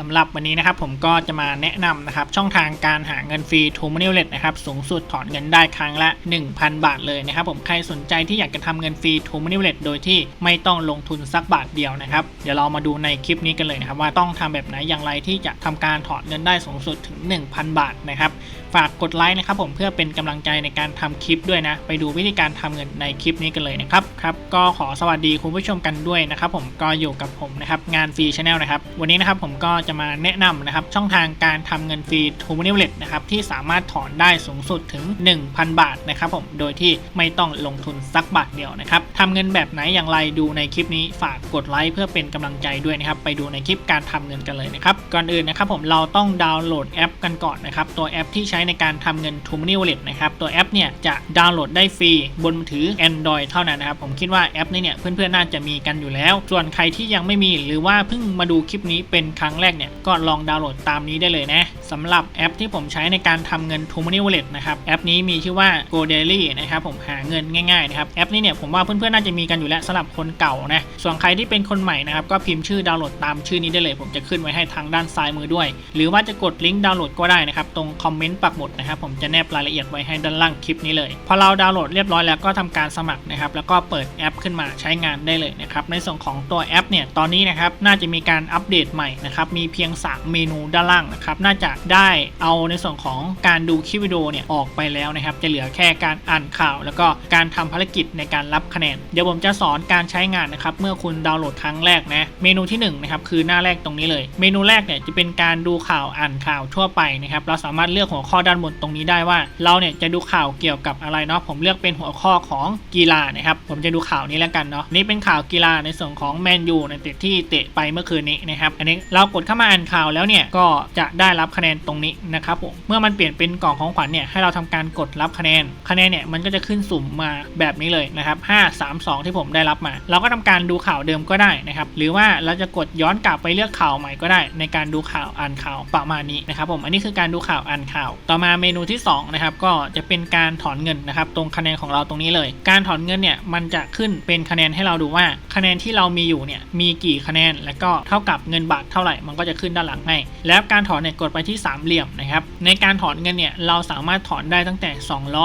สำหรับวันนี้นะครับผมก็จะมาแนะนำนะครับช่องทางการหาเงินฟรี t ู m o n e y Wallet นะครับสูงสุดถอนเงินได้ครั้งละ 1,000 บาทเลยนะครับผมใครสนใจที่อยากจะทำเงินฟรี t ู m o n e y Wallet โดยที่ไม่ต้องลงทุนสักบาทเดียวนะครับเดี๋ยวเรามาดูในคลิปนี้กันเลยนะครับว่าต้องทำแบบไหนอย่างไรที่จะทำการถอนเงินได้สูงสุดถึง 1,000 บาทนะครับฝากกดไลค์นะครับผมเพื่อเป็นกำลังใจในการทำคลิปด้วยนะไปดูวิธีการทำเงินในคลิปนี้กันเลยนะครับครับก็ขอสวัสดีคุณผู้ชมกันด้วยนะครับผมก็อยู่กับผมนะครับงานฟรีชาแนลนะครับวันนี้นะครับผมก็จะมาแนะนำนะครับช่องทางการทำเงินฟรีทูม o นิวเลตนะครับที่สามารถถอนได้สูงสุดถึง 1,000 บาทนะครับผมโดยที่ไม่ต้องลงทุนสักบาทเดียวนะครับทำเงินแบบไหนอย่างไรดูในคลิปนี้ฝากกดไลค์เพื่อเป็นกำลังใจด้วยนะครับไปดูในคลิปการทำเงินกันเลยนะครับก่อนอื่นนะครับผมเราต้องดาวน์โหลดแอปกันก่อนนะครับตัวแอปที่ใช้ในการทำเงิน t ู m o n e y Wallet นะครับตัวแอปเนี่ยจะดาวน์โหลดได้ฟรีบนมือถือ Android เท่านั้นนะครับผมคิดว่าแอปนี้เนี่ยเพื่อนๆน่าจะมีกันอยู่แล้ว ส่วนใครที่ยังไม่มีหรือว่าเพิ่งมาดูคลิปนี้เป็นครั้งแรกเนี่ยก็ลองดาวน์โหลดตามนี้ได้เลยนะ สำหรับแอปที่ผมใช้ในการทำเงิน t ู m o n e y Wallet นะครับ แอปนี้มีชื่อว่า Go Daily นะครับผมหาเงินง่ายๆนะครับ แอปนี้เนี่ยผมว่าเพื่อนๆน่าจะมีกันอยู่แล้วสำหรับคนเก่านะ ส่วนใครที่เป็นคนใหม่นะครับ ก็พิมพ์ชื่อดาวน์โหลดตามชื่อนี้ได้เลย ผมจะขึ้นไว้ให้ทางด้านซ้ายมือด้วย หรือว่าจะกดลิงก์ดาวน์โหลดก็ได้นะครับ ตรงคอมเมนต์ปักหมุดนะครับ ผมจะแนบรายละเอียดไว้ให้ด้านล่างคลิปนี้เลย พอเราดาวน์โหลดเรียบร้อยแล้วก็ทำการสมัครนะครับ แล้วก็เปิดแอปขึ้นมาใช้งานได้เลยนะครับ ในส่วนของตัวแอปเนี่ย ตอนนี้นะครับ น่าจะมีการอัปเดตใหม่นะครับ มีเพียง 3 เมนูด้านล่างนะครับ น่าจะได้เอาในส่วนของการดูคลิปวิดีโอเนี่ยออกไปแล้วนะครับจะเหลือแค่การอ่านข่าว แล้วก็การทำภารกิจในการรับคะแนน เดี๋ยวผมจะสอนการใช้งานนะครับเมื่อคุณดาวน์โหลดครั้งแรกนะเมนูที่1นะครับคือหน้าแรกตรงนี้เลย เมนูแรกเนี่ยจะเป็นการดูข่าวอ่านข่าวทั่วไปนะครับเราสามารถเลือกหัวข้อด้านบนตรงนี้ได้ว่า เราเนี่ยจะดูข่าวเกี่ยวกับอะไรเนาะผมเลือกเป็นหัวข้อของกีฬานะครับผมจะดูข่าวนี้แล้วกันเนาะนี่เป็นข่าวกีฬาในส่วนของแมนยูในเตะที่เตะไปเมื่อคืนนี้นะครับอันนี้เรากดเข้ามาอ่านข่าวแล้วเนี่ยก็จะได้รับคะแนนตรงนี้นะครับผมเมื่อมันเปลี่ยนเป็นกล่องของขวัญเนี่ยให้เราทำการกดรับคะแนนคะแนนเนี่ยมันก็จะขึ้นสุ่มมาแบบนี้เลยนะครับ5 3 2 ที่ผมได้รับมา เราก็ทำการดูข่าวเดิมก็ได้นะครับหรือว่าเราจะกดย้อนกลับไปเลือกข่าวใหม่ก็ได้ ในการดูข่าวอ่านข่าวประมาณนี้นะครับผมอันนี้คือการดูข่าวอ่านข่าว ต่อมาเมนูที่2นะครับก็จะเป็นการถอนเงินนะครับตรงคะแนนของเราตรงนี้เลย การถอนเงินเนี่ยมันจะขึ้นเป็นคะแนนให้เราดูว่าคะแนนที่เรามีอยู่เนี่ยมีกี่คะแนน แล้วก็เท่ากับเงินบาทเท่าไหร่มันก็จะขึ้นด้านหลังให้แล้วการถอนเนี่ยกดไปที่สามเหลี่ยมนะครับในการถอนเงินเนี่ยเราสามารถถอนได้ตั้งแต่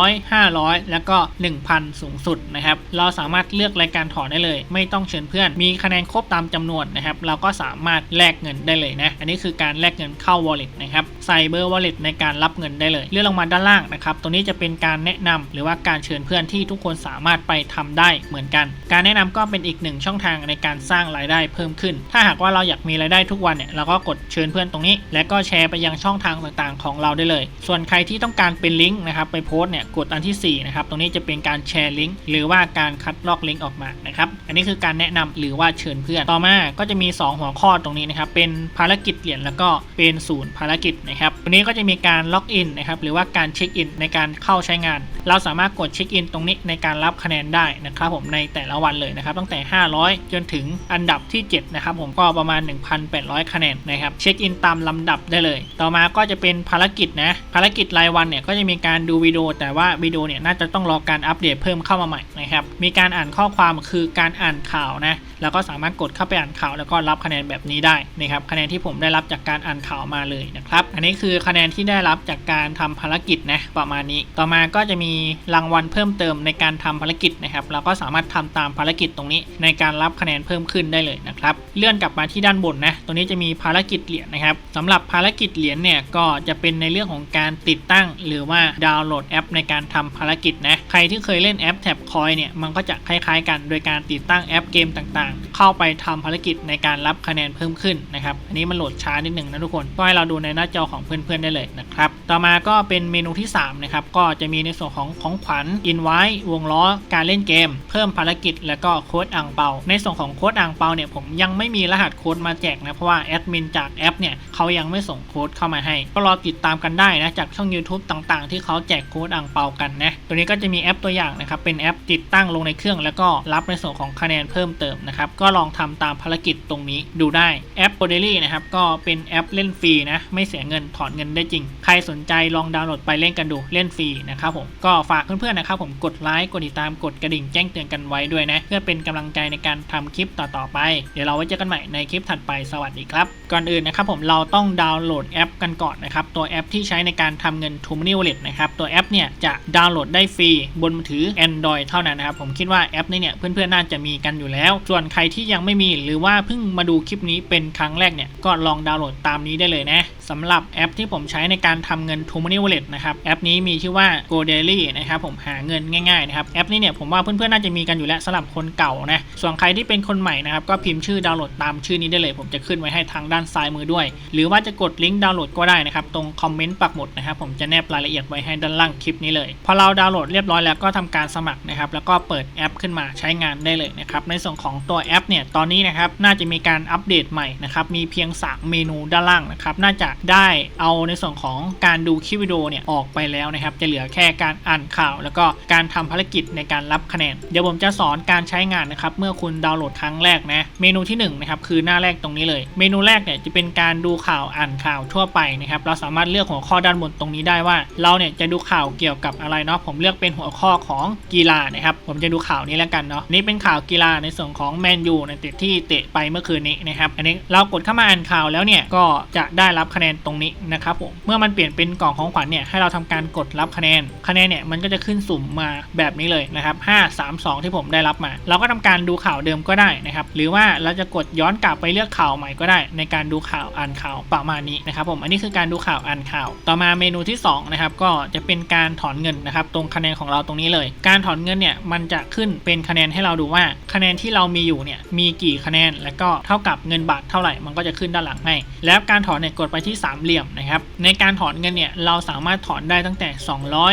200 500 แล้วก็ 1,000 สูงสุดนะครับเราสามารถเลือกรายการถอนได้เลย ไม่ต้องเชิญเพื่อน มีคะแนนครบตามจำนวนนะครับเราก็สามารถแลกเงินได้เลยนะอันนี้คือการแลกเงินเข้า wallet นะครับ ใส่เบอร์ wallet ในการรับเงินได้เลย เลื่อนลงมาด้านล่างนะครับ ตรงนี้จะเป็นการแนะนำหรือว่าการเชิญเพื่อนที่ทุกคนสามารถไปทำได้เหมือนกัน การแนะนำก็เป็นอีกหนึ่งช่องทางในการสร้างรายได้เพิ่มขึ้น ถ้าหากว่าเราอยากมีรายได้ทุกวันเนี่ยเราก็กดเชิญเพื่อนตรงนี้ และก็แชร์ไปยังช่องทางต่างๆ ของเราได้เลย ส่วนใครที่ต้องการเป็นลิงก์นะครับไปโพสต์เนี่ยกดอันที่4นะครับตรงนี้จะเป็นการแชร์ลิงก์หรือว่าการคัดลอกลิงก์ออกมานะครับ อันนี้คือการแนะนำหรือว่าเชิญเพื่อน ต่อมาก็จะมี 2 หัวข้อตรงนี้นะครับเป็นภารกิจเหรียญแล้วก็เป็นศูนย์ภารกิจนะครับตรงนี้ก็จะมีการล็อกอินนะครับหรือว่าการเช็คอินในการเข้าใช้งาน เราสามารถกดเช็คอินตรงนี้ในการรับคะแนนได้นะครับผมในแต่ละวันเลยนะครับตั้งแต่ 500 จนถึงอันดับที่7นะครับผมก็ประมาณ 1,800 คะแนนนะครับเช็คอินตามลำดับได้เลย ต่อมาก็จะเป็นภารกิจนะภารกิจรายวันเนี่ยก็จะมีการดูวิดีโอแต่ว่าวิดีโอเนี่ยน่าจะต้องรอการอัปเดตเพิ่มเข้ามาใหม่นะครับมีการอ่านข้อความคือการอ่านข่าวนะแล้วก็สามารถกดเข้าไปอ่านข่าว แล้วก็รับคะแนนแบบนี้ได้นะครับคะแนนที่ผมได้รับจากการอ่านข่าวมาเลยนะครับ อันนี้คือคะแนนที่ได้รับจากการทำภารกิจนะประมาณนี้ ต่อมาก็จะมีรางวัลเพิ่มเติมในการทำภารกิจนะครับเราก็สามารถทำตามภารกิจตรงนี้ ในการรับคะแนนเพิ่มขึ้นได้เลยนะครับเลื่อนกลับมาที่ด้านบนนะตรงนี้จะมีภารกิจเหรียญนะครับสำหรับภารกิจเหรียญเนี่ยก็จะเป็นในเรื่องของการติดตั้ง หรือว่าดาวน์โหลดแอป ในการทำภารกิจนะใครที่เคยเล่นแอปแท็บคอยเนี่ยมันก็จะคล้ายๆ กันโดยการติดตั้งแอปเกมต่างๆ เข้าไปทำภารกิจในการรับคะแนนเพิ่มขึ้นนะครับ อันนี้มันโหลดช้านิดหนึ่งนะทุกคนก็ให้เราดูในหน้าจอของเพื่อนๆได้เลยนะครับ ต่อมาก็เป็นเมนูที่ 3 นะครับ ก็จะมีในส่วนของของขวัญอินไว้วงล้อการเล่นเกม เพิ่มภารกิจ แล้วก็โค้ดอ่างเปา ในส่วนของโค้ดอ่างเปาเนี่ยผมยังไม่มีรหัสโค้ดมาแจกนะเพราะว่าแอดมินจากแอปเนี่ยเขายังไม่ส่งโค้ดเข้ามาให้ ก็รอติดตามกันได้นะจากช่อง YouTube ต่างๆ ที่เขาแจกโค้ดอ่างเปากันนะตัวนี้ก็จะมีแอปตัวอย่างนะครับเป็นแอปติดตั้งลงในเครื่องแล้วก็รับในส่วนของคะแนนเพิ่มเติมนะครับ ก็ลองทำตามภารกิจตรงนี้ดูได้แอป b o d e l y นะครับ ก็เป็นแอปเล่นฟรีนะไม่เสียเงินถอนเงินได้จริง ใครสนใจลองดาวน์โหลดไปเล่นกันดูเล่นฟรีนะครับผมก็ฝากเพื่อนๆนะครับผมกดไลค์กดติดตามกดกระดิ่งแจ้งเตือนกันไว้ด้วยนะเพื่อเป็นกำลังใจในการทำคลิปต่อๆไป เดี๋ยวเราไว้เจอกันใหม่ในคลิปถัดไปสวัสดีครับก่อนอื่นนะครับผมเราต้องดาวน์โหลดแอปกันก่อนนะครับตัวแอปที่ใช้ในการทำเงิน t o m o n y Wallet นะครับตัวแอปเนี่ยจะดาวน์โหลดได้ฟรีบนมือถือ Android เท่านั้นนะครับผมคิดว่าแอปนี้เนี่ยเพื่อนๆน่าจะมีกันอยู่แล้ว ส่วนใครที่ยังไม่มีหรือว่าเพิ่งมาดูคลิปนี้เป็นครั้งแรกเนี่ยก็ลองดาวน์โหลดตามนี้ได้เลยนะ สำหรับแอปที่ผมใช้ในการทำเงิน t o m o n y Wallet นะครับ แอปนี้มีชื่อว่า Go Daily นะครับผมหาเงินง่ายๆนะครับ แอปนี้เนี่ยผมว่าเพื่อนๆ น่าจะมีกันอยู่แล้วสำหรับคนเก่านะ ส่วนใครที่เป็นคนใหม่นะครับ ก็พิมพ์ชื่อดาวน์โหลดตามชื่อนี้ได้เลย ผมจะขึ้นไว้ให้ทางด้านซ้ายมือด้วย หรือว่าจะกดลิงก์ดาวน์โหลดก็ได้นะครับ ตรงคอมเมนต์ปักหมุดนะครับ ผมจะแนบรายละเอียดไว้ให้ด้านล่างคลิปนี้เลย พอเราดาวน์โหลดเรียบร้อยแล้วก็ทำการสมัครนะครับ แล้วก็เปิดแอปขึ้นมาใช้งานได้เลยนะครับ ในส่วนของตัวแอปเนี่ย ตอนนี้นะครับ น่าจะมีการอัปเดตใหม่นะครับ มีเพียง 3 เมนูด้านล่างนะครับ น่าจะได้เอาในส่วนของการดูคลิปวิดีโอเนี่ยออกไปแล้วนะครับ จะเหลือแค่การอ่านข่าว แล้วก็การทำภารกิจในการรับคะแนน เดี๋ยวผมจะสอนการใช้งานนะครับ เมื่อคุณดาวน์โหลดครั้งแรกนะ เมนูที่1นงนะครับคือหน้าแรกตรงนี้เลย เมนูแรกเนี่ยจะเป็นการดูข่าวอ่านข่าวทั่วไปนะครับ เราสามารถเลือกหัวข้อด้านบนตรงนี้ได้ว่า เราเนี่ยจะดูข่าวเกี่ยวกับอะไรเนาะ ผมเลือกเป็นหัวข้อของกีฬานะครับ ผมจะดูข่าวนี้แล้วกันเนาะ นี่เป็นข่าวกีฬาในส่วนของแมนยูในเตะที่เตะไปเมื่อคืนนี้นะครับ อันนี้เรากดเข้ามาอ่านข่าวแล้วเนี่ยก็จะได้รับคะแนนตรงนี้นะครับผมเมื่อมันเปลี่ยนเป็นกล่องของขวัญเนี่ยให้เราทำการกดรับคะแนนคะแนนเนี่ยมันก็จะขึ้นสุ่มมาแบบนี้เลยนะครับ5 3 2 ที่ผมได้รับมา เราก็ทำการดูข่าวเดิมก็ได้นะครับหรือว่าเราจะกดย้อนกลับไปเลือกข่าวใหม่ก็ได้ ในการดูข่าวอ่านข่าวประมาณนี้นะครับผมอันนี้คือการดูข่าวอ่านข่าว ต่อมาเมนูที่2นะครับก็จะเป็นการถอนเงินนะครับตรงคะแนนของเราตรงนี้เลย การถอนเงินเนี่ยมันจะขึ้นเป็นคะแนนให้เราดูว่า คะแนนที่เรามีอยู่เนี่ยมีกี่คะแนน และก็เท่ากับเงินบาทเท่าไหร่มันก็จะขึ้นด้านหลังให้ แล้วการถอนเนี่ยกดไปที่สามเหลี่ยมนะครับในการถอนเงินเนี่ยเราสามารถถอนได้ตั้งแต่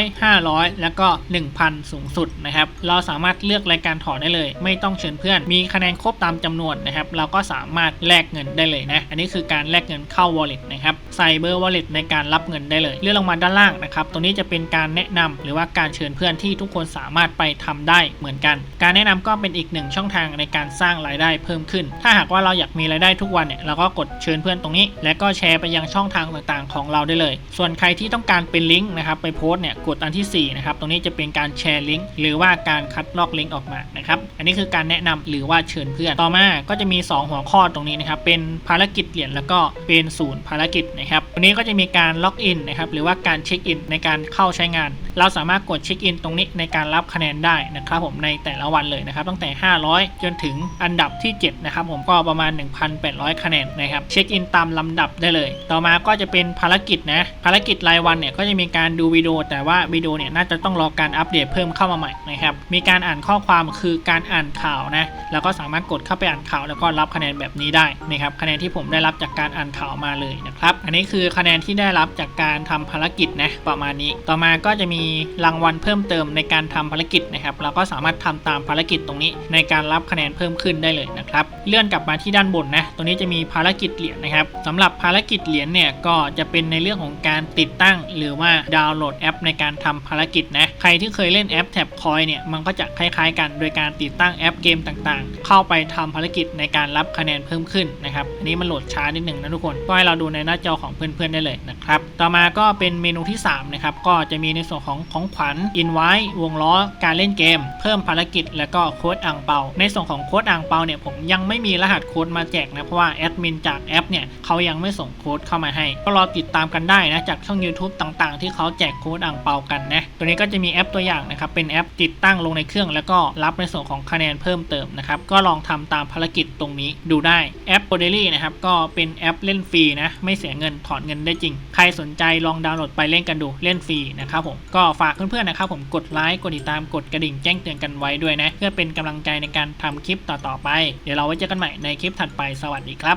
200 500 แล้วก็ 1,000 สูงสุดนะครับเราสามารถเลือกรายการถอนได้เลย ไม่ต้องเชิญเพื่อน มีคะแนนครบตามจำนวนนะครับเราก็สามารถแลกเงินได้เลยนะอันนี้คือการแลกเงินเข้า wallet นะครับใส่เบอร์ wallet ในการรับเงินได้เลย เลื่อนลงมาด้านล่างนะครับตรงนี้จะเป็นการแนะนำหรือว่าการเชิญเพื่อนที่ทุกคนสามารถไปทำได้เหมือนกัน การแนะนำก็เป็นอีกหนึ่งช่องทางในการสร้างรายได้เพิ่มขึ้น ถ้าหากว่าเราอยากมีรายได้ทุกวันเนี่ยเราก็กดเชิญเพื่อนตรงนี้ และก็แชร์ไปยังช่องทางต่างๆ ของเราได้เลย ส่วนใครที่ต้องการเป็นลิงก์นะครับไปโพสต์เนี่ยกดอันที่ 4 นะครับ ตรงนี้จะเป็นการแชร์ลิงก์หรือว่าการคัดลอกลิงก์ออกมานะครับ อันนี้คือการแนะนำหรือว่าเชิญเพื่อน ต่อมาก็จะมี 2 หัวข้อตรงนี้นะครับ เป็นภารกิจเหรียญแล้วก็เป็นศูนย์ภารกิจนะครับ ตรงนี้ก็จะมีการล็อกอินนะครับ หรือว่าการเช็คอินในการเข้าใช้งาน เราสามารถกดเช็คอินตรงนี้ในการรับคะแนนได้นะครับผมในแต่ละวันเลยนะครับ ตั้งแต่ 500 จนถึงอันดับที่7นะครับผมก็ประมาณ 1,800 คะแนนนะครับ เช็คอินตามลำดับได้เลยต่่อมาก็จะเป็นภารกิจนะ ภารกิจรายวันเนี่ยก็จะมีการดูวิดีโอ แต่ว่าวิดีโอเนี่ยน่าจะต้องรอการอัปเดตเพิ่มเข้ามาใหม่นะครับ มีการอ่านข้อความคือการอ่านข่าวนะ แล้วก็สามารถกดเข้าไปอ่านข่าว แล้วก็รับคะแนนแบบนี้ได้นะครับ คะแนนที่ผมได้รับจากการอ่านข่าวมาเลยนะครับ อันนี้คือคะแนนที่ได้รับจากการทำภารกิจนะประมาณนี้ ต่อมาก็จะมีรางวัลเพิ่มเติมในการทำภารกิจนะครับ เราก็สามารถทำตามภารกิจตรงนี้ ในการรับคะแนนเพิ่มขึ้นได้เลยนะครับ เลื่อนกลับมาที่ด้านบนนะ ตรงนี้จะมีภารกิจเหรียญนะครับสำหรับภารกิจเหรียญเนี่ยก็จะเป็นในเรื่องของการติดตั้ง หรือว่าดาวน์โหลดแอป ในการทำภารกิจนะใครที่เคยเล่นแอปแท็บคอยเนี่ยมันก็จะคล้ายๆ กันโดยการติดตั้งแอปเกมต่างๆ เข้าไปทำภารกิจในการรับคะแนนเพิ่มขึ้นนะครับอันนี้มันโหลดช้านิดหนึ่งนะทุกคนก็ให้เราดูในหน้าจอของเพื่อนๆได้เลยนะครับต่อมาก็เป็นเมนูที่3นะครับก็จะมีในส่วนของของขวัญอินไว้วงล้อการเล่นเกม เพิ่มภารกิจ แล้วก็โค้ดอ่างเปา ในส่วนของโค้ดอ่างเปาเนี่ยผมยังไม่มีรหัสโค้ดมาแจกนะเพราะว่าแอดมินจากแอปเนี่ยเขายังไม่ส่งโค้ดเข้ามาให้ ก็รอติดตามกันได้นะจากช่อง YouTube ต่างๆ ที่เขาแจกโค้ดอ่างเปากันนะตัวนี้ก็จะมีแอปตัวอย่างนะครับเป็นแอปติดตั้งลงในเครื่อง แล้วก็รับในส่วนของคะแนนเพิ่มเติมนะครับก็ลองทำตามภารกิจตรงนี้ดูได้แอป b o d e l y นะครับก็เป็นแอปเล่นฟรีนะไม่เสียเงินถอนเงินได้จริง ใครสนใจลองดาวน์โหลดไปเล่นกันดูเล่นฟรีนะครับผมก็ฝากเพื่อนๆนะครับผมกดไลค์กดติดตามกดกระดิ่งแจ้งเตือนกันไว้ด้วยนะเพื่อเป็นกำลังใจในการทำคลิปต่อๆไป เดี๋ยวเราไว้เจอกันใหม่ในคลิปถัดไปสวัสดีครับ